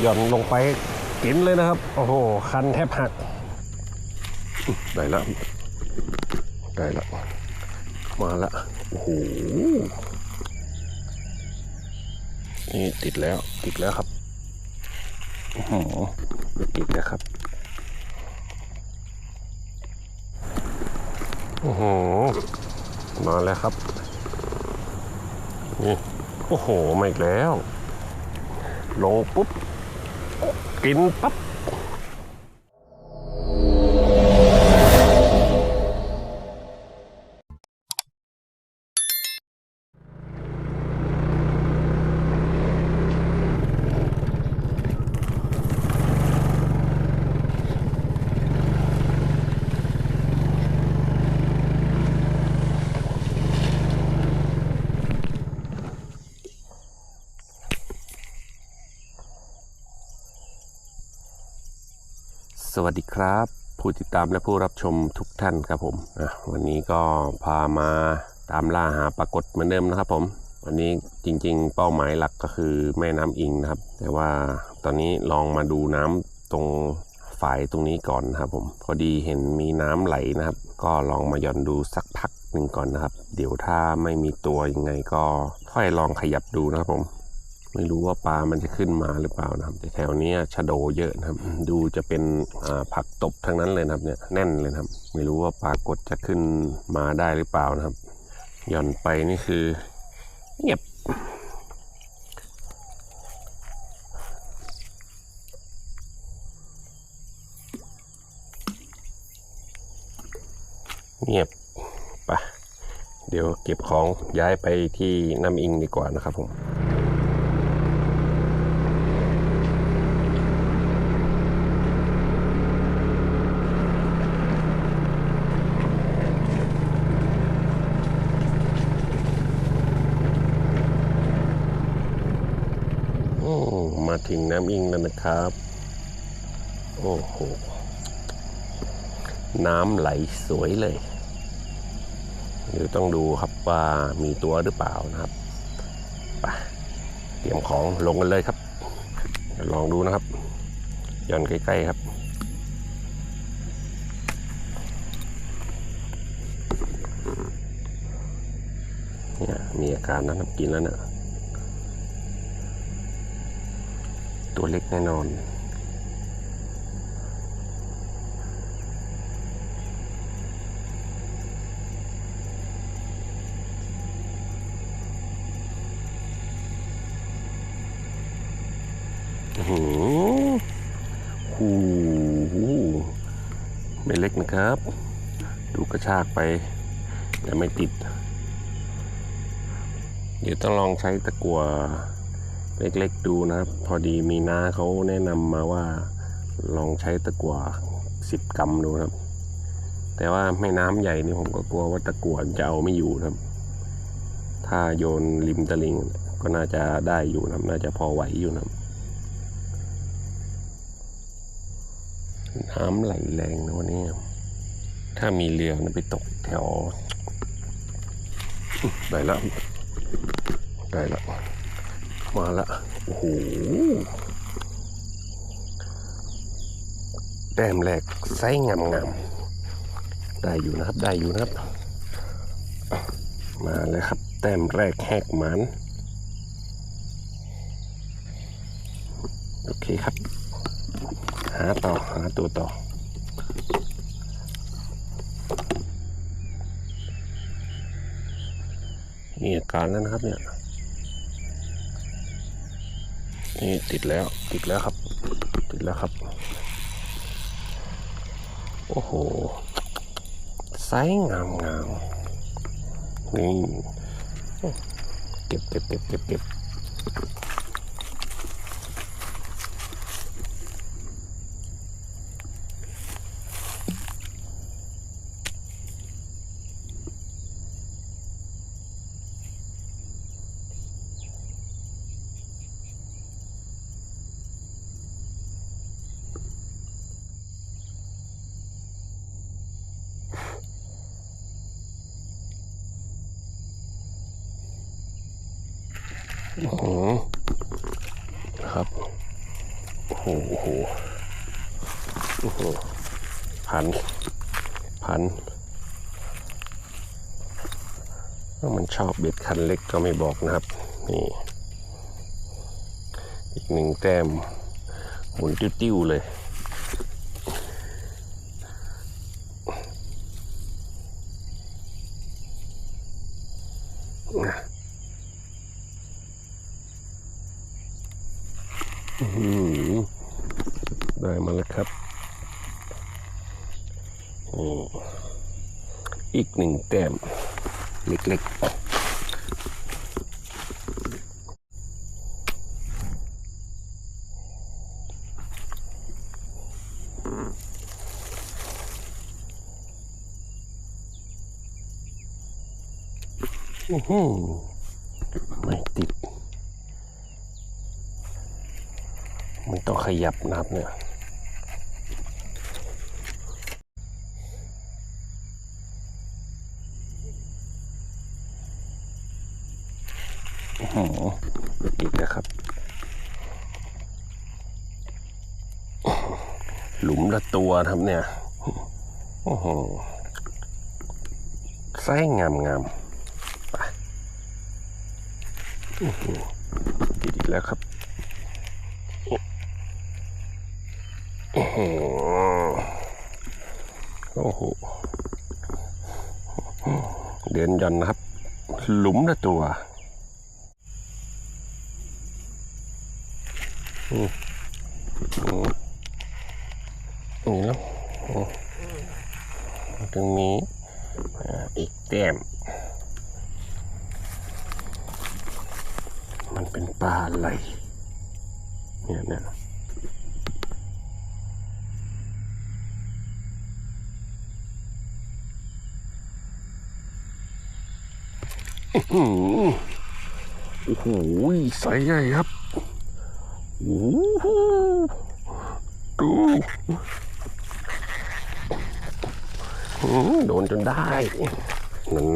หย่อนลงไปกินเลยนะครับ โอ้โห คันแทบหัก ได้แล้วได้แล้วมาละโอ้โหนี่ติดแล้วติดแล้วครับโอ้โหติดแล้วครับโอ้โหมาแล้วครับนี่โอ้โหมาอีกแล้ว ลงปุ๊บ กินปั๊บ วัสดีครับ ผู้ติดตามและผู้รับชมทุกท่านครับผมวันนี้ก็พามาตามล่าหาปรากฏเหมือนเดิมนะครับ ผม วันนี้จริงๆ เป้าหมายหลักก็คือแม่น้ำอิงนะครับ แต่ว่าตอนนี้ลองมาดูน้ำตรงฝ่ายตรงนี้ก่อนนะครับ ผมพอดีเห็นมีน้ำไหลนะครับ ก็ลองมาหย่อนดูสักพักหนึ่งก่อนนะครับ เดี๋ยวถ้าไม่มีตัวยังไงก็ค่อยลองขยับดูนะครับผม ไม่รู้ว่าปลามันจะขึ้นมาหรือเปล่านะครับ แต่แถวนี้ชะโดเยอะนะครับ ดูจะเป็นผักตบทั้งนั้นเลยนะครับ เนี่ยแน่นเลยนะครับ ไม่รู้ว่าปลากดจะขึ้นมาได้หรือเปล่านะครับ หย่อนไปนี่คือเงียบเงียบไปเดี๋ยวเก็บของย้ายไปที่น้ำอิงดีกว่านะครับผม ถึงน้ำอิงแล้วนะครับ โอ้โห น้ำไหลสวยเลย เดี๋ยวต้องดูครับว่ามีตัวหรือเปล่านะครับปเตรียมของลงกันเลยครับ ลองดูนะครับย่อนใกล้ๆครับเนี่ยมีอาการนะครับกินแล้วนะ ตัวเล็กแน่นอนโอ้โหโอ้โหไม่เล็กนะครับ ดูกระชากไป แต่ไม่ติด เดี๋ยวต้องลองใช้ตะกั่ว เล็กๆดูนะครับ พอดีมีน้าเขาแนะนำมาว่าลองใช้ตะกั่วสิบกรัมดูครับ แต่ว่าแม่น้ำใหญ่นี่ผมก็กลัวว่าตะกั่วจะเอาไม่อยู่นะครับ ถ้าโยนริมตลิงก็น่าจะได้อยู่นะน่าจะพอไหวอยู่นะน้ำไหลแรงนะวันนี้ ถ้ามีเรือนะไปตกแถว ได้แล้ว ได้แล้ว มาละโอ้โหแต้มแรกไซส์งามได้อยู่นะครับได้อยู่นะครับ มาเลยครับ แต้มแรกแหกหมันโอเคครับ หาต่อหาตัวต่อมีอาการแล้วนะครับเนี่ย นี่ติดแล้วติดแล้วครับ ติดแล้วครับ โอ้โหไซส์งามงามนี่เก็บเก็บเก็บเก็บเก็บ โอ้โห โอ้โหโอ้โหโอ้โหพัน พันว่ามันชอบ เบ็ดคันเล็กก็ไม่บอกนะครับนี่อีกหนึ่งแต้มหมุนติ้วๆเลย อื้อหือได้มาแล้วครับนี่อีกหนึ่งแต้ม เล็กๆ อื้อหือ ไม่ติด มันต้องขยับนับเนี่ยอีกนะครับ หลุมละตัวครับเนี่ย โอ้โหไส้งามงามๆไปโอ้โห ติดอีกแล้วครับโอ้โหโอ้โหเดินย่อนนะครับ หลุมละตัวอืมอืมนี่แล้วอืมตรงนี้อีกแต้ม มันเปลาอะไรเนี่ยเนี่ยอื้อหือโอ้โหไซส์ใหญ่ครับโอ้โหดูโดนจนได้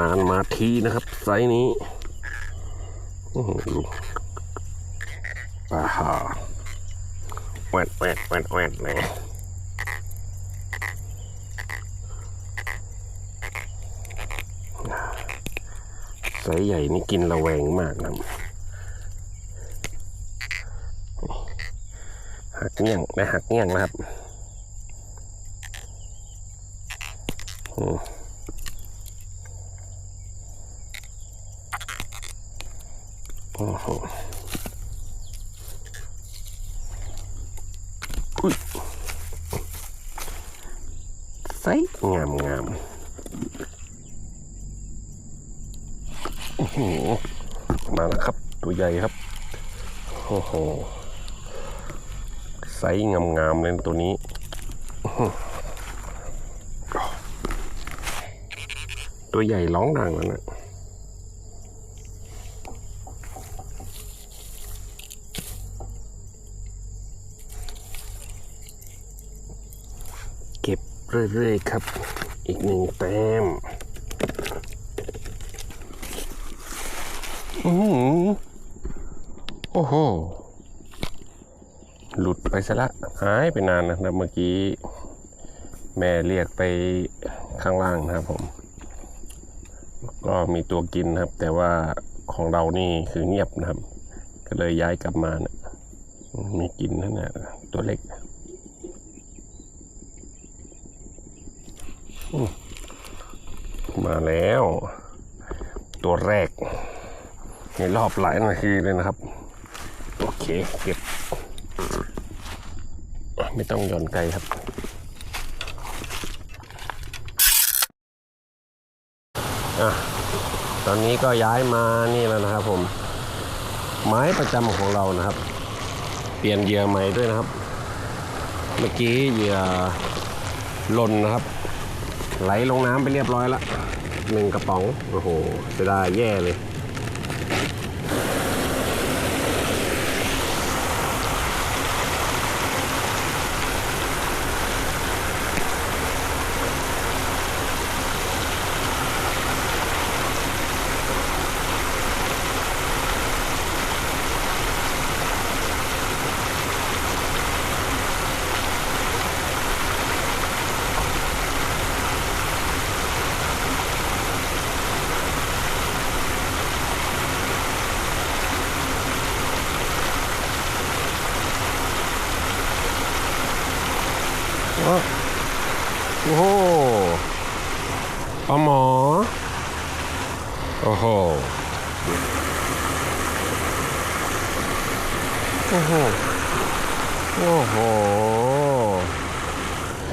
นานๆมาทีนะครับ ไซส์นี้อื้อหือดูปลาหา แวดแวดแวดแวดเลยไซส์ใหญ่นี่กินระแวงมากนะหักเงี้ยงได้หักเงี้ยงนะครับโอ้โหอุ้ยไซส์ งามงามโอ้โหมาแล้วครับ ตัวใหญ่ครับโอ้โหไซส์งามๆเลยตัวนี้ตัวใหญ่ร้องดังแล้วนะ เรื่อยๆครับ อีกหนึ่งแต้มอือหือโอ้โห หลุดไปซะละ หายไปนานนะครับ เมื่อกี้ แม่เรียกไปข้างล่างนะครับผม ก็มีตัวกินนะครับ แต่ว่าของเรานี่คือเงียบนะครับ ก็เลยย้ายกลับมานะมีกินนั่นนะตัวเล็กอืม มาแล้ว ตัวแรก ในรอบหลายนาทีเลยนะครับ โอเคเก็บ ไม่ต้องย่อนไกลครับ อะ ตอนนี้ก็ย้ายมานี่แล้วนะครับผมไม้ประจำของเรานะครับ เปลี่ยนเหยื่อใหม่ด้วยนะครับ เมื่อกี้เหยื่อหล่นนะครับ ไหลลงน้ำไปเรียบร้อยแล้วหนึ่งกระป๋อง โอ้โหจะได้แย่เลย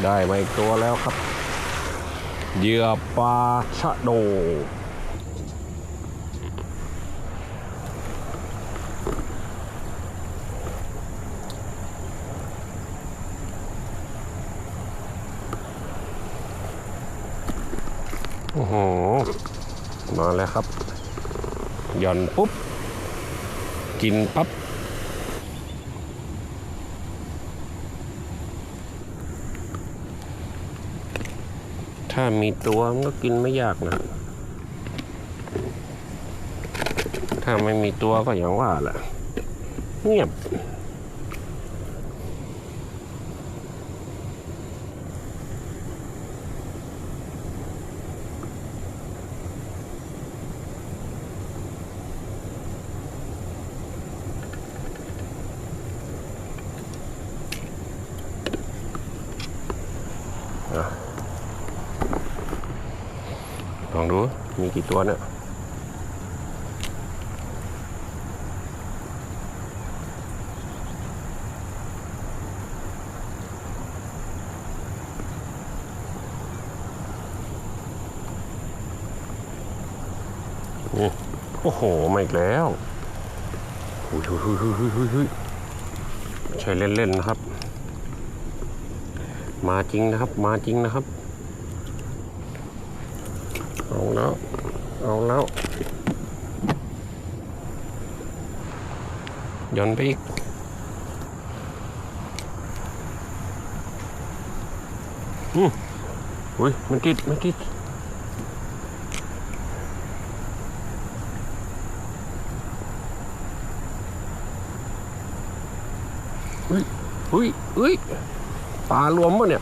ได้มาอีกตัวแล้วครับ เหยื่อปลาชะโด โอ้โห มาแล้วครับ หย่อนปุ๊บ กินปั๊บ ถ้ามีตัวมันก็กินไม่ยากนะถ้าไม่มีตัวก็อย่างว่าแหละเงียบ องดู มีกี่ตัวเนี่ยนี่โอ้โหมาอีกแล้วหุยหุยหุยหุยหุยหุยใช้เล่นๆนะครับ มาจริงนะครับ มาจริงนะครับ เอาแล้ว เอาแล้ว ย้อนไปอีก อืมอุ้ย มันติด มันติดอุ้ยอุ้ยอุ้ยปลารวมปะเนี่ย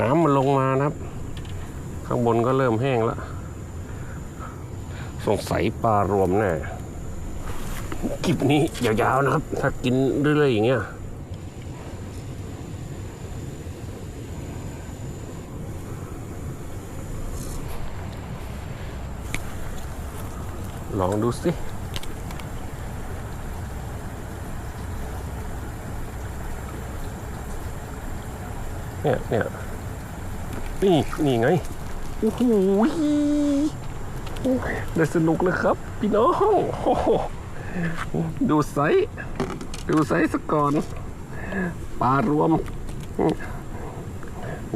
น้ำมันลงมานะครับ ข้างบนก็เริ่มแห้งแล้ว สงสัยปลารวมแน่คลิปนี้ยาวๆนะครับ ถ้ากินเรื่อยๆอย่างเงี้ยลองดูสิเนี่ยเนี่ยนี่นี่ไง โอ้โหได้สนุกเลยครับ พี่น้องดูไซส์ดูไซส์สก่อนปลารวม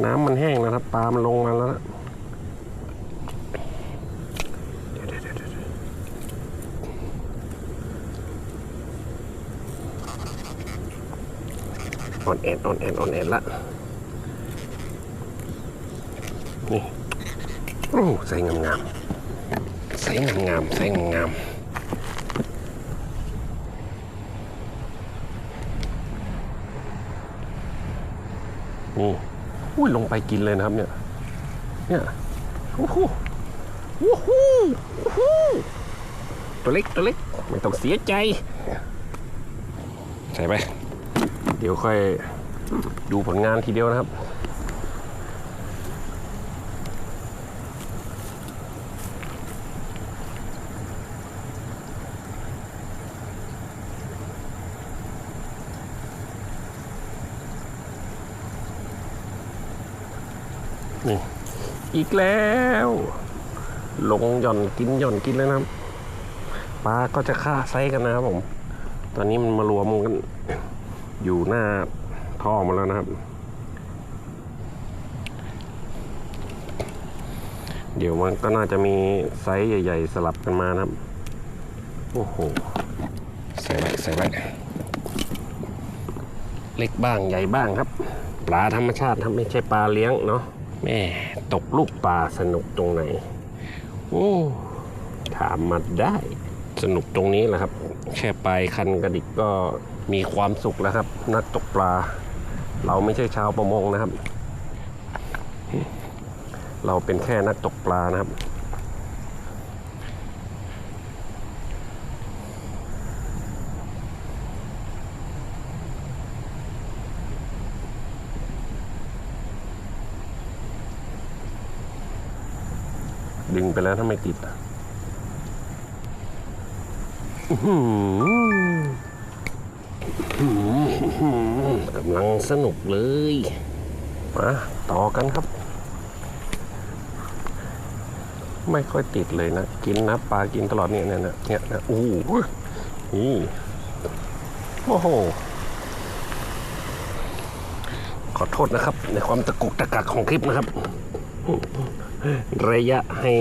น้ำมันแห้งแล้วครับปลามันลงมาแล้วนะเดี๋ยวเดี๋ยวเดี๋ยวเดี๋ยวออนแอนออนแอนออนแอนละ โอ้ใส่งามงามใส่งามงามใส่งามงามนี่อุ้ยลงไปกินเลยนะครับเนี่ย เนี่ยโอ้โหโอ้โหโอ้โหตัวเล็กตัวเล็กไม่ต้องเสียใจ ใส่ไป เดี๋ยวค่อยดูผลงานทีเดียวนะครับ นี่อีกแล้ว ลงหย่อนกินหย่อนกินแล้วนะครับปลาก็จะฆ่าไซกันนะครับผม ตอนนี้มันมารวมกัน อยู่หน้าท่อมาแล้วนะครับ เดี๋ยวมันก็น่าจะมีไซส์ใหญ่ ๆ สลับกันมานะครับ โอ้โห ใส่ไว้ใส่ไว้เล็กบ้างใหญ่บ้างครับ ปลาธรรมชาติครับไม่ใช่ปลาเลี้ยงเนาะ แม่ตกลูกปลาสนุกตรงไหนโอ้ถามมาได้ สนุกตรงนี้แหละครับ แค่ปลายคันกระดิกก็มีความสุขแล้วครับ นักตกปลา เราไม่ใช่ชาวประมงนะครับ เราเป็นแค่นักตกปลานะครับ ดึงไปแล้วถ้าไม่ติดอะกำลังสนุกเลย มาต่อกันครับ ไม่ค่อยติดเลยนะ กินนะปลากินตลอดเนี่ยเนี่ยเนี่ยเนี่ยนี่ยโอ้โหนี่โอ้โหขอโทษนะครับ ในความตะกุกตะกักของคลิปนะครับ ระยะให้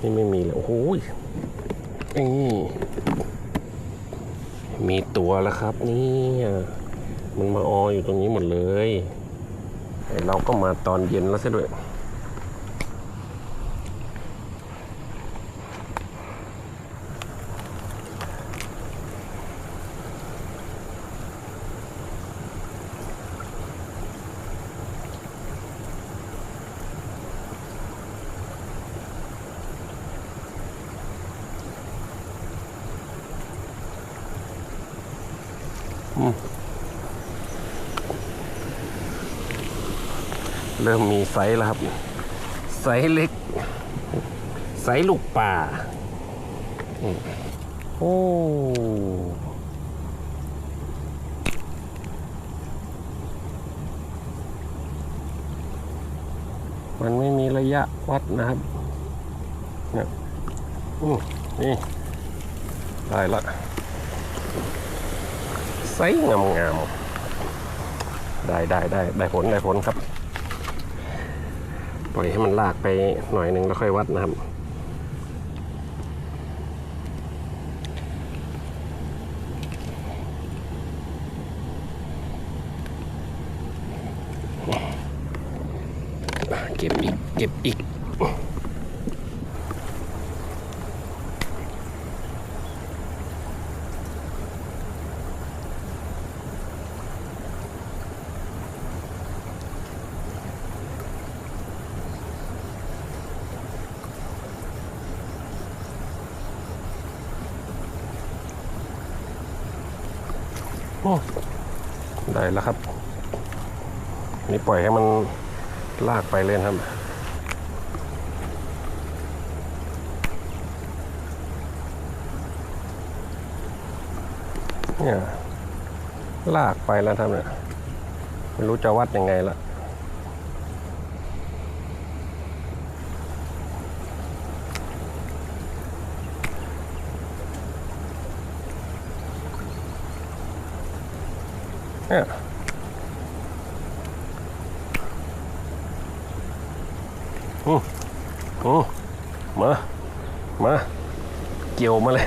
นี่ไม่มีเลยโอ้โหนี่มีตัวแล้วครับนี่มันมาอออยู่ตรงนี้หมดเลย เราก็มาตอนเย็นแล้วซะด้วย เริ่มมีไซส์แล้วครับ ไซส์เล็ก ไซส์ลูกป่า โอ้มันไม่มีระยะวัดนะครับเนี่ยอืมนี่ได้ละไซส์งามๆ ได้ได้ได้ได้ผลได้ผลครับ ปล่อยให้มันลากไปหน่อยหนึ่งแล้วค่อยวัดนะครับ เก็บอีก เก็บอีก โอ้ได้แล้วครับ นี่ ปล่อยให้มันลากไปเลยนครับ เนี่ยลากไปแล้วครับเนี่ยไม่รู้จะวัดยังไงละเนี่ย อืออือมา มา เกี่ยวมาเลย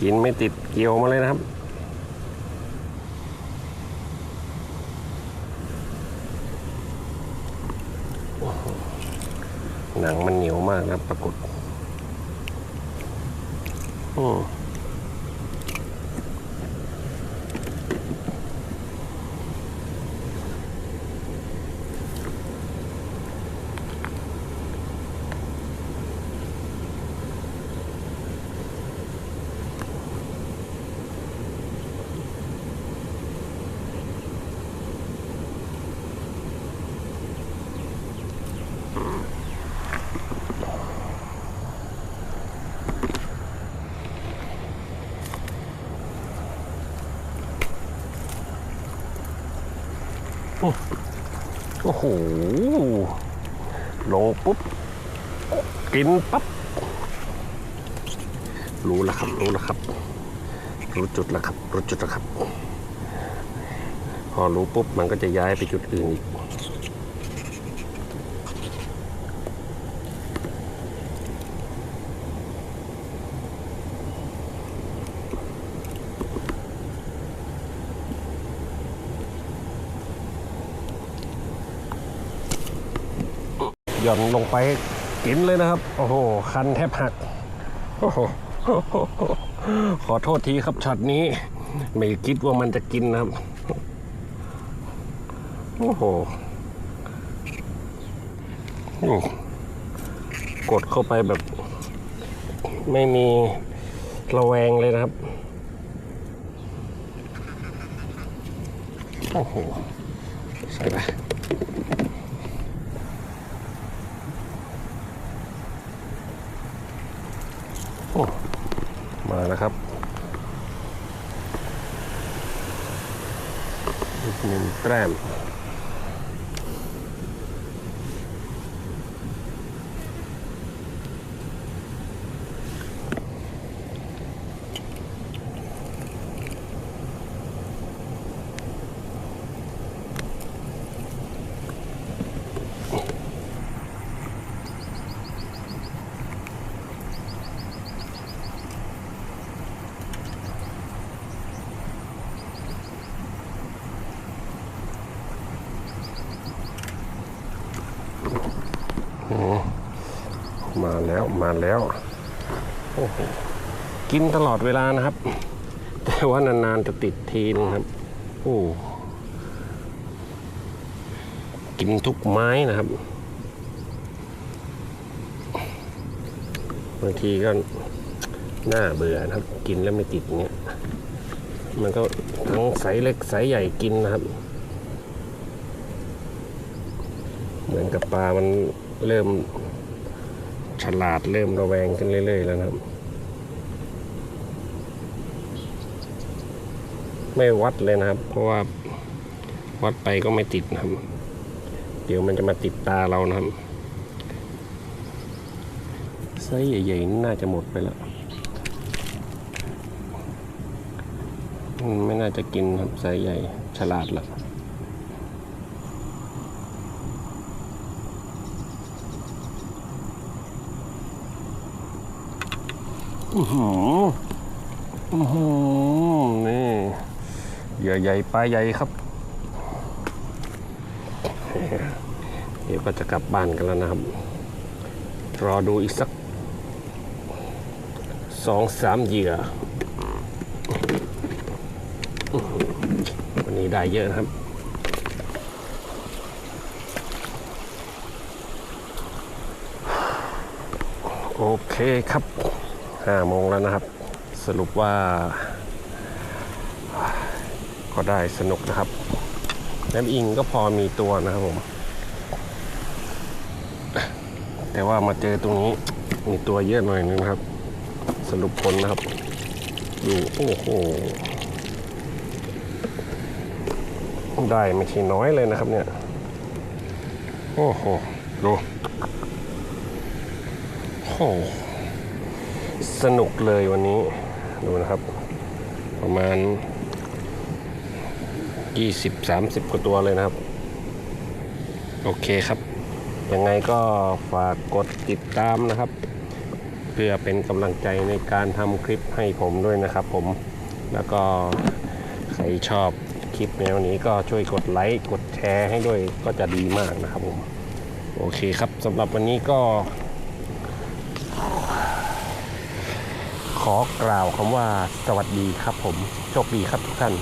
กินไม่ติดเกี่ยวมาเลยนะครับหนังมันเหนียวมากนะปรากฏอืม ลงปุ๊บ กินปั๊บ รู้แล้วครับ รู้แล้วครับ รู้จุดแล้วครับ รู้จุดแล้วครับ พอรู้ปุ๊บ มันก็จะย้ายไปจุดอื่นอีก ย่อนลงไปกินเลยนะครับ โอ้โห คันแทบหัก โอ้โห ขอโทษทีครับช็อตนี้ ไม่คิดว่ามันจะกินนะครับ โอ้โหกดเข้าไปแบบ ไม่มีระแวงเลยนะครับ โอ้โห ใส่ไป มาแล้วครับอีกหนึ่งแต้ม มา แล้วมาแล้วโอ้โหกินตลอดเวลานะครับ แต่ว่านานๆจะติดทีนึงครับโอ้กินทุกไม้นะครับบางทีก็น่าเบื่อนะครับ กินแล้วไม่ติดเงี้ยมันก็ทั้งไซส์เล็กไซส์ใหญ่กินนะครับ เหมือนกับปลามันเริ่ม ฉลาดเริ่มระแวงขึ้นเรื่อย ๆ แล้วนะครับ ไม่วัดเลยนะครับ เพราะว่าวัดไปก็ไม่ติดนะครับ เดี๋ยวมันจะมาติดตาเรานะครับไซส์ใหญ่ๆน่าจะหมดไปแล้วไม่น่าจะกินครับไซส์ใหญ่ฉลาดละ อือหืออือหือนี่เหยื่อใหญ่ปลาใหญ่ครับเดี๋ยวก็จะกลับบ้านกันแล้วนะครับ รอดูอีกสักสองสามเหยื่ออื้อหือวันนี้ได้เยอะนะครับโอเคครับ ห้าโมงแล้วนะครับ สรุปว่า ก็ได้สนุกนะครับน้ำอิงก็พอมีตัวนะครับผม แต่ว่ามาเจอตรงนี้มีตัวเยอะหน่อยนึงนะครับ สรุปผลนะครับ ดูโอ้โหได้ไม่ใช่น้อยเลยนะครับเนี่ย โอ้โห ดู โอ้โห สนุกเลยวันนี้ ดูนะครับ ประมาณ 20-30 กว่าตัวเลยนะครับ โอเคครับ ยังไงก็ฝากกดติดตามนะครับ เพื่อเป็นกำลังใจในการทำคลิปให้ผมด้วยนะครับผมแล้วก็ใครชอบคลิปแนวนี้ก็ช่วยกดไลค์ กดแชร์ให้ด้วยก็จะดีมากนะครับผม โอเคครับสำหรับวันนี้ก็ ขอกล่าวคำว่าสวัสดีครับผม โชคดีครับทุกท่าน